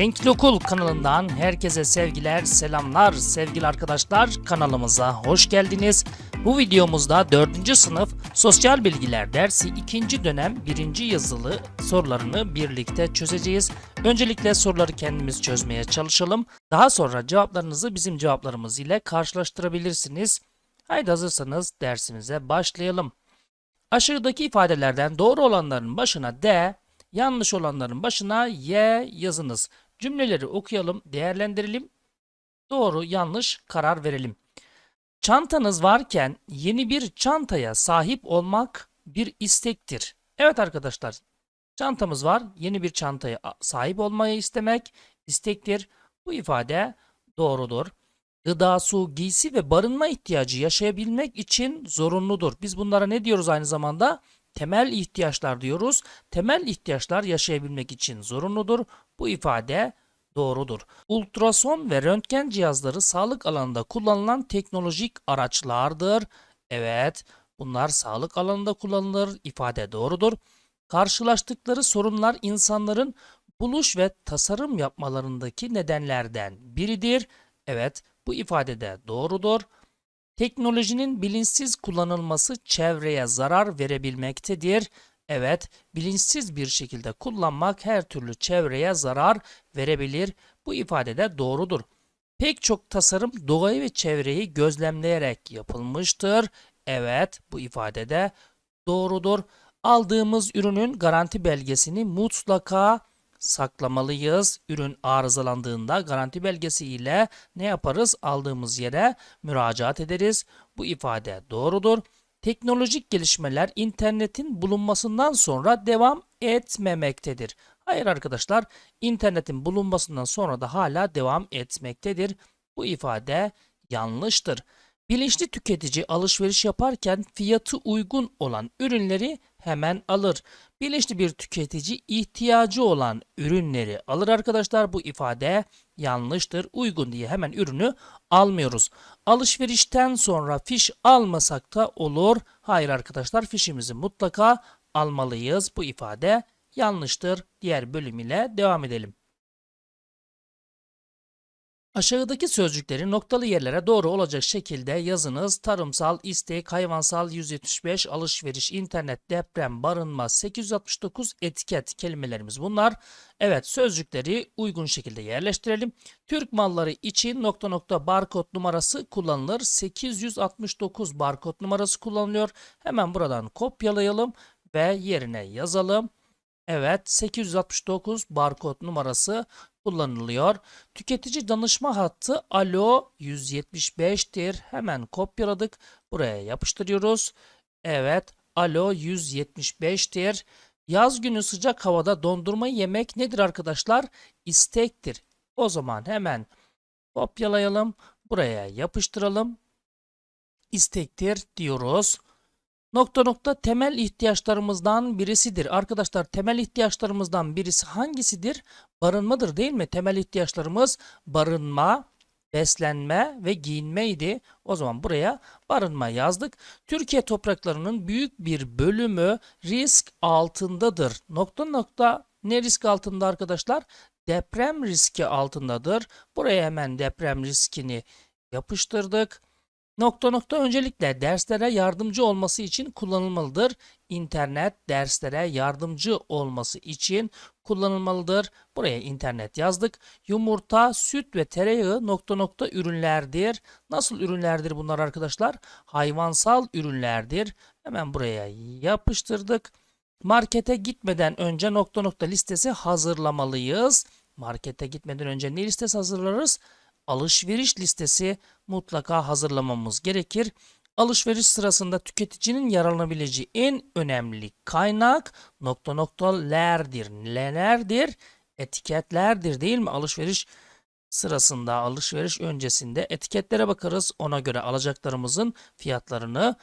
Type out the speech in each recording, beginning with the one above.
Renkli Okul kanalından herkese sevgiler, selamlar sevgili arkadaşlar kanalımıza hoş geldiniz. Bu videomuzda 4. sınıf Sosyal Bilgiler dersi 2. dönem 1. yazılı sorularını birlikte çözeceğiz. Öncelikle soruları kendimiz çözmeye çalışalım. Daha sonra cevaplarınızı bizim cevaplarımız ile karşılaştırabilirsiniz. Haydi hazırsanız dersimize başlayalım. Aşağıdaki ifadelerden doğru olanların başına D, yanlış olanların başına Y yazınız. Cümleleri okuyalım, değerlendirelim. Doğru, yanlış karar verelim. Çantanız varken yeni bir çantaya sahip olmak bir istektir. Evet arkadaşlar, çantamız var, yeni bir çantaya sahip olmayı istemek istektir. Bu ifade doğrudur. Gıda, su, giysi ve barınma ihtiyacı yaşayabilmek için zorunludur. Biz bunlara ne diyoruz aynı zamanda? Temel ihtiyaçlar diyoruz. Temel ihtiyaçlar yaşayabilmek için zorunludur. Bu ifade doğrudur. Ultrason ve röntgen cihazları sağlık alanında kullanılan teknolojik araçlardır. Evet, bunlar sağlık alanında kullanılır. İfade doğrudur. Karşılaştıkları sorunlar insanların buluş ve tasarım yapmalarındaki nedenlerden biridir. Evet, bu ifade de doğrudur. Teknolojinin bilinçsiz kullanılması çevreye zarar verebilmektedir. Evet, bilinçsiz bir şekilde kullanmak her türlü çevreye zarar verebilir. Bu ifade de doğrudur. Pek çok tasarım doğayı ve çevreyi gözlemleyerek yapılmıştır. Evet, bu ifade de doğrudur. Aldığımız ürünün garanti belgesini mutlaka saklamalıyız. Ürün arızalandığında garanti belgesi ile ne yaparız? Aldığımız yere müracaat ederiz. Bu ifade doğrudur. Teknolojik gelişmeler internetin bulunmasından sonra devam etmemektedir. Hayır arkadaşlar, internetin bulunmasından sonra da hala devam etmektedir. Bu ifade yanlıştır. Bilinçli tüketici alışveriş yaparken fiyatı uygun olan ürünleri hemen alır. Bilinçli bir tüketici ihtiyacı olan ürünleri alır arkadaşlar. Bu ifade yanlıştır. Uygun diye hemen ürünü almıyoruz. Alışverişten sonra fiş almasak da olur. Hayır arkadaşlar fişimizi mutlaka almalıyız. Bu ifade yanlıştır. Diğer bölüm ile devam edelim. Aşağıdaki sözcükleri noktalı yerlere doğru olacak şekilde yazınız. Tarımsal, istek, hayvansal 175, alışveriş, internet, deprem, barınma, 869, etiket kelimelerimiz bunlar. Evet sözcükleri uygun şekilde yerleştirelim. Türk malları için nokta nokta barkod numarası kullanılır. 869 barkod numarası kullanılıyor. Hemen buradan kopyalayalım ve yerine yazalım. Evet 869 barkod numarası kullanılıyor. Tüketici danışma hattı alo 175'tir. Hemen kopyaladık. Buraya yapıştırıyoruz. Evet alo 175'tir. Yaz günü sıcak havada dondurma yemek nedir arkadaşlar? İstektir. O zaman hemen kopyalayalım. Buraya yapıştıralım. İstektir diyoruz. Nokta nokta temel ihtiyaçlarımızdan birisidir. Arkadaşlar temel ihtiyaçlarımızdan birisi hangisidir? Barınmadır değil mi? Temel ihtiyaçlarımız barınma, beslenme ve giyinmeydi. O zaman buraya barınma yazdık. Türkiye topraklarının büyük bir bölümü risk altındadır. Nokta nokta ne risk altında arkadaşlar? Deprem riski altındadır. Buraya hemen deprem riskini yapıştırdık. Nokta nokta öncelikle derslere yardımcı olması için kullanılmalıdır. İnternet derslere yardımcı olması için kullanılmalıdır. Buraya internet yazdık. Yumurta, süt ve tereyağı nokta nokta ürünlerdir. Nasıl ürünlerdir bunlar arkadaşlar? Hayvansal ürünlerdir. Hemen buraya yapıştırdık. Markete gitmeden önce nokta nokta listesi hazırlamalıyız. Markete gitmeden önce ne listesi hazırlarız? Alışveriş listesi mutlaka hazırlamamız gerekir. Alışveriş sırasında tüketicinin yararlanabileceği en önemli kaynak nokta noktalerdir. Nelerdir? Etiketlerdir değil mi? Alışveriş sırasında, alışveriş öncesinde etiketlere bakarız. Ona göre alacaklarımızın fiyatlarını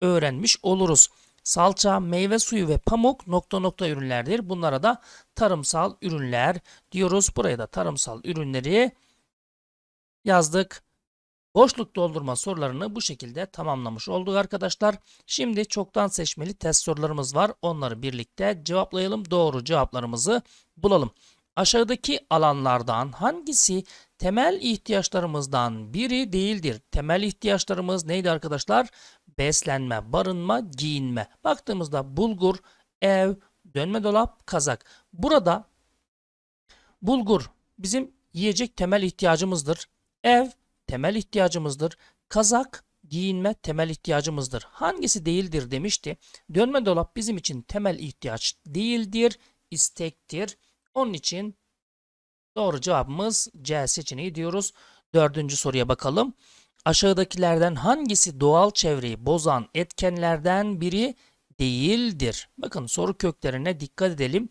öğrenmiş oluruz. Salça, meyve suyu ve pamuk nokta nokta ürünlerdir. Bunlara da tarımsal ürünler diyoruz. Buraya da tarımsal ürünleri yazdık. Boşluk doldurma sorularını bu şekilde tamamlamış olduk arkadaşlar. Şimdi çoktan seçmeli test sorularımız var. Onları birlikte cevaplayalım. Doğru cevaplarımızı bulalım. Aşağıdaki alanlardan hangisi temel ihtiyaçlarımızdan biri değildir? Temel ihtiyaçlarımız neydi arkadaşlar? Beslenme, barınma, giyinme. Baktığımızda bulgur, ev, dönme dolap, kazak. Burada bulgur bizim yiyecek temel ihtiyacımızdır. Ev temel ihtiyacımızdır. Kazak, giyinme temel ihtiyacımızdır. Hangisi değildir demişti. Dönme dolap bizim için temel ihtiyaç değildir, istektir. Onun için doğru cevabımız C seçeneği diyoruz. Dördüncü soruya bakalım. Aşağıdakilerden hangisi doğal çevreyi bozan etkenlerden biri değildir? Bakın soru köklerine dikkat edelim.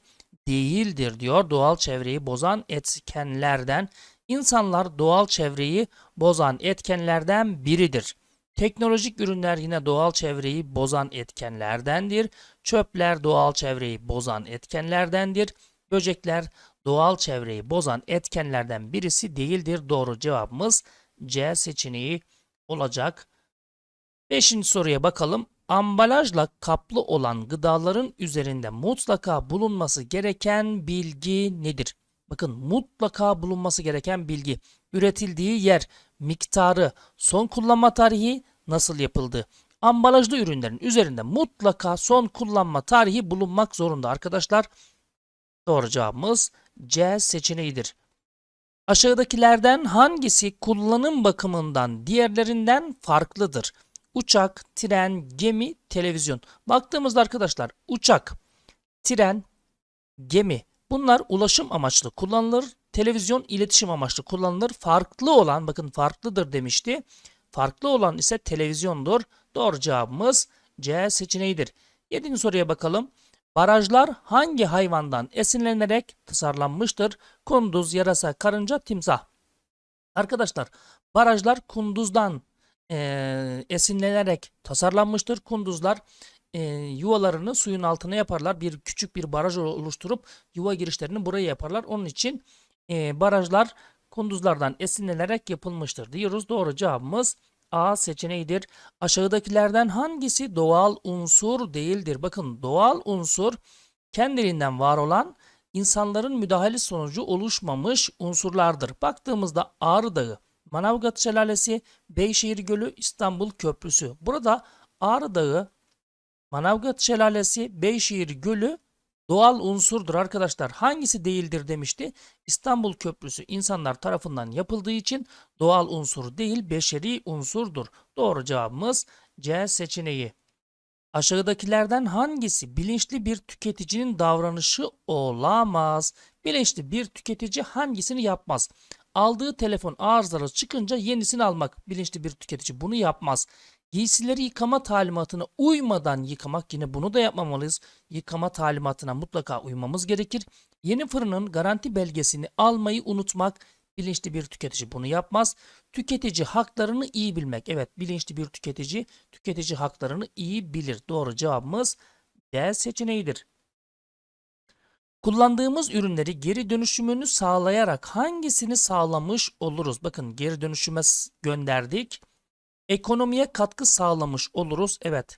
Değildir diyor doğal çevreyi bozan etkenlerden. İnsanlar doğal çevreyi bozan etkenlerden biridir. Teknolojik ürünler yine doğal çevreyi bozan etkenlerdendir. Çöpler doğal çevreyi bozan etkenlerdendir. Böcekler doğal çevreyi bozan etkenlerden birisi değildir. Doğru cevabımız C seçeneği olacak. Beşinci soruya bakalım. Ambalajla kaplı olan gıdaların üzerinde mutlaka bulunması gereken bilgi nedir? Bakın mutlaka bulunması gereken bilgi. Üretildiği yer, miktarı, son kullanma tarihi nasıl yapıldı? Ambalajlı ürünlerin üzerinde mutlaka son kullanma tarihi bulunmak zorunda arkadaşlar. Doğru cevabımız C seçeneğidir. Aşağıdakilerden hangisi kullanım bakımından diğerlerinden farklıdır? Uçak, tren, gemi, televizyon. Baktığımızda arkadaşlar uçak, tren, gemi bunlar ulaşım amaçlı kullanılır. Televizyon iletişim amaçlı kullanılır. Farklı olan bakın farklıdır demişti. Farklı olan ise televizyondur. Doğru cevabımız C seçeneğidir. Yedinci soruya bakalım. Barajlar hangi hayvandan esinlenerek tasarlanmıştır? Kunduz, yarasa, karınca, timsah. Arkadaşlar barajlar kunduzdan eee, esinlenerek tasarlanmıştır. Kunduzlar eee, yuvalarını suyun altına yaparlar. Bir küçük bir baraj oluşturup yuva girişlerini buraya yaparlar. Onun için eee, barajlar kunduzlardan esinlenerek yapılmıştır diyoruz. Doğru cevabımız A seçeneğidir. Aşağıdakilerden hangisi doğal unsur değildir? Bakın doğal unsur kendiliğinden var olan insanların müdahale sonucu oluşmamış unsurlardır. Baktığımızda Ağrı Dağı, Manavgat Şelalesi, Beyşehir Gölü, İstanbul Köprüsü. Burada Ağrı Dağı, Manavgat Şelalesi, Beyşehir Gölü doğal unsurdur arkadaşlar. Hangisi değildir demişti. İstanbul Köprüsü insanlar tarafından yapıldığı için doğal unsur değil beşeri unsurdur. Doğru cevabımız C seçeneği. Aşağıdakilerden hangisi bilinçli bir tüketicinin davranışı olamaz? Bilinçli bir tüketici hangisini yapmaz? Aldığı telefon arızalı çıkınca yenisini almak bilinçli bir tüketici bunu yapmaz. Giysileri yıkama talimatına uymadan yıkamak yine bunu da yapmamalıyız. Yıkama talimatına mutlaka uymamız gerekir. Yeni fırının garanti belgesini almayı unutmak bilinçli bir tüketici bunu yapmaz. Tüketici haklarını iyi bilmek. Evet bilinçli bir tüketici tüketici haklarını iyi bilir. Doğru cevabımız D seçeneğidir. Kullandığımız ürünleri geri dönüşümünü sağlayarak hangisini sağlamış oluruz? Bakın geri dönüşüme gönderdik. Ekonomiye katkı sağlamış oluruz. Evet.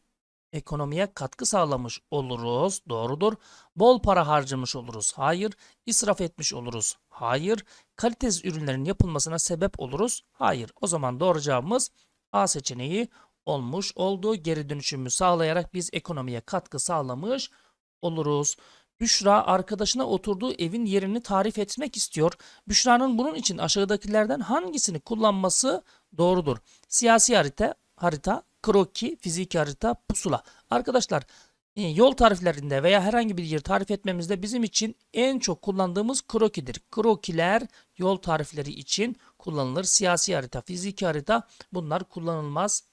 Ekonomiye katkı sağlamış oluruz. Doğrudur. Bol para harcamış oluruz. Hayır. İsraf etmiş oluruz. Hayır. Kalitesiz ürünlerin yapılmasına sebep oluruz. Hayır. O zaman doğru cevabımız A seçeneği olmuş oldu. Geri dönüşümü sağlayarak biz ekonomiye katkı sağlamış oluruz. Büşra arkadaşına oturduğu evin yerini tarif etmek istiyor. Büşra'nın bunun için aşağıdakilerden hangisini kullanması doğrudur? Siyasi harita, harita, kroki, fiziki harita, pusula. Arkadaşlar e, yol tariflerinde veya herhangi bir yer tarif etmemizde bizim için en çok kullandığımız krokidir. Krokiler yol tarifleri için kullanılır. Siyasi harita, fiziki harita bunlar kullanılmaz.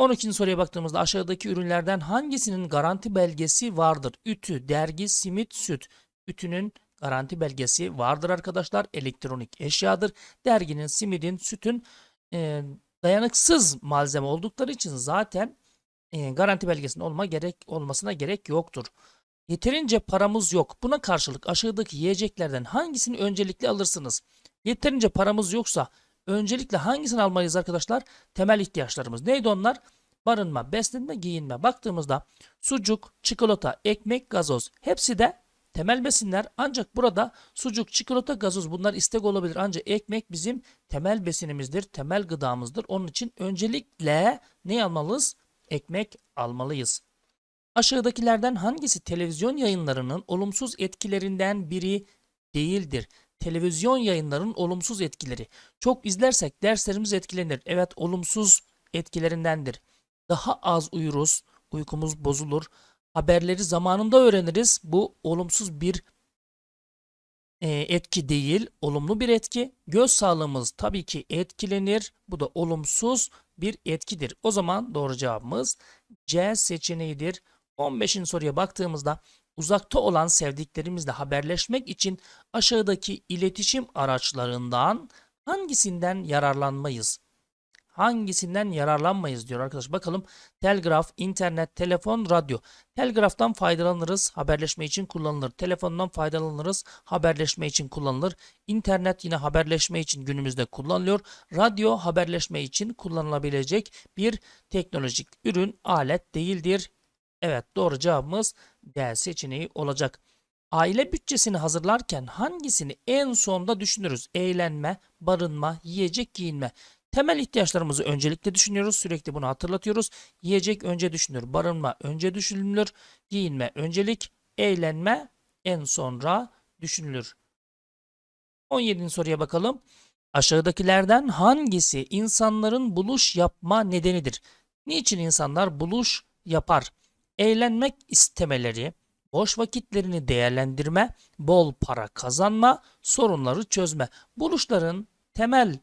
12. soruya baktığımızda aşağıdaki ürünlerden hangisinin garanti belgesi vardır? Ütü, dergi, simit, süt. Ütünün garanti belgesi vardır arkadaşlar. Elektronik eşyadır. Derginin, simidin, sütün e, dayanıksız malzeme oldukları için zaten e, garanti belgesinin olma gerek olmasına gerek yoktur. Yeterince paramız yok. Buna karşılık aşağıdaki yiyeceklerden hangisini öncelikle alırsınız? Yeterince paramız yoksa öncelikle hangisini almalıyız arkadaşlar? Temel ihtiyaçlarımız. Neydi onlar? Barınma, beslenme, giyinme. Baktığımızda sucuk, çikolata, ekmek, gazoz hepsi de temel besinler ancak burada sucuk, çikolata, gazoz bunlar istek olabilir. Ancak ekmek bizim temel besinimizdir, temel gıdamızdır. Onun için öncelikle ne almalıyız? Ekmek almalıyız. Aşağıdakilerden hangisi televizyon yayınlarının olumsuz etkilerinden biri değildir? Televizyon yayınlarının olumsuz etkileri. Çok izlersek derslerimiz etkilenir. Evet olumsuz etkilerindendir. Daha az uyuruz, uykumuz bozulur. Haberleri zamanında öğreniriz. Bu olumsuz bir e, etki değil, olumlu bir etki. Göz sağlığımız tabii ki etkilenir. Bu da olumsuz bir etkidir. O zaman doğru cevabımız C seçeneğidir. 15. soruya baktığımızda uzakta olan sevdiklerimizle haberleşmek için aşağıdaki iletişim araçlarından hangisinden yararlanmayız? Hangisinden yararlanmayız diyor arkadaş. Bakalım telgraf, internet, telefon, radyo. Telgraftan faydalanırız, haberleşme için kullanılır. Telefondan faydalanırız, haberleşme için kullanılır. İnternet yine haberleşme için günümüzde kullanılıyor. Radyo haberleşme için kullanılabilecek bir teknolojik ürün, alet değildir. Evet doğru cevabımız D seçeneği olacak. Aile bütçesini hazırlarken hangisini en sonda düşünürüz? Eğlenme, barınma, yiyecek, giyinme. Temel ihtiyaçlarımızı öncelikle düşünüyoruz. Sürekli bunu hatırlatıyoruz. Yiyecek önce düşünülür. Barınma önce düşünülür. Giyinme öncelik. Eğlenme en sonra düşünülür. 17. soruya bakalım. Aşağıdakilerden hangisi insanların buluş yapma nedenidir? Niçin insanlar buluş yapar? Eğlenmek istemeleri, boş vakitlerini değerlendirme, bol para kazanma, sorunları çözme. Buluşların temel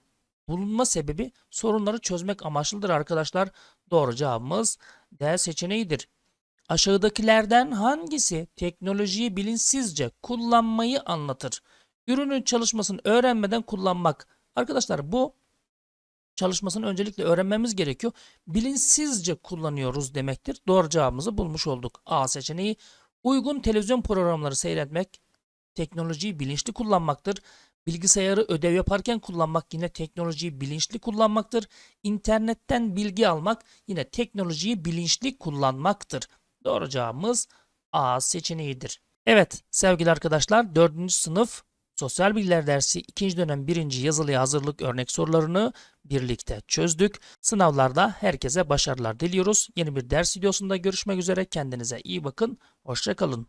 bulunma sebebi sorunları çözmek amaçlıdır arkadaşlar. Doğru cevabımız D seçeneğidir. Aşağıdakilerden hangisi teknolojiyi bilinçsizce kullanmayı anlatır? Ürünün çalışmasını öğrenmeden kullanmak. Arkadaşlar bu çalışmasını öncelikle öğrenmemiz gerekiyor. Bilinçsizce kullanıyoruz demektir. Doğru cevabımızı bulmuş olduk. A seçeneği uygun televizyon programları seyretmek teknolojiyi bilinçli kullanmaktır. Bilgisayarı ödev yaparken kullanmak yine teknolojiyi bilinçli kullanmaktır. İnternetten bilgi almak yine teknolojiyi bilinçli kullanmaktır. Doğru cevabımız A seçeneğidir. Evet sevgili arkadaşlar 4. sınıf Sosyal Bilgiler dersi 2. dönem 1. yazılıya hazırlık örnek sorularını birlikte çözdük. Sınavlarda herkese başarılar diliyoruz. Yeni bir ders videosunda görüşmek üzere. Kendinize iyi bakın. Hoşçakalın.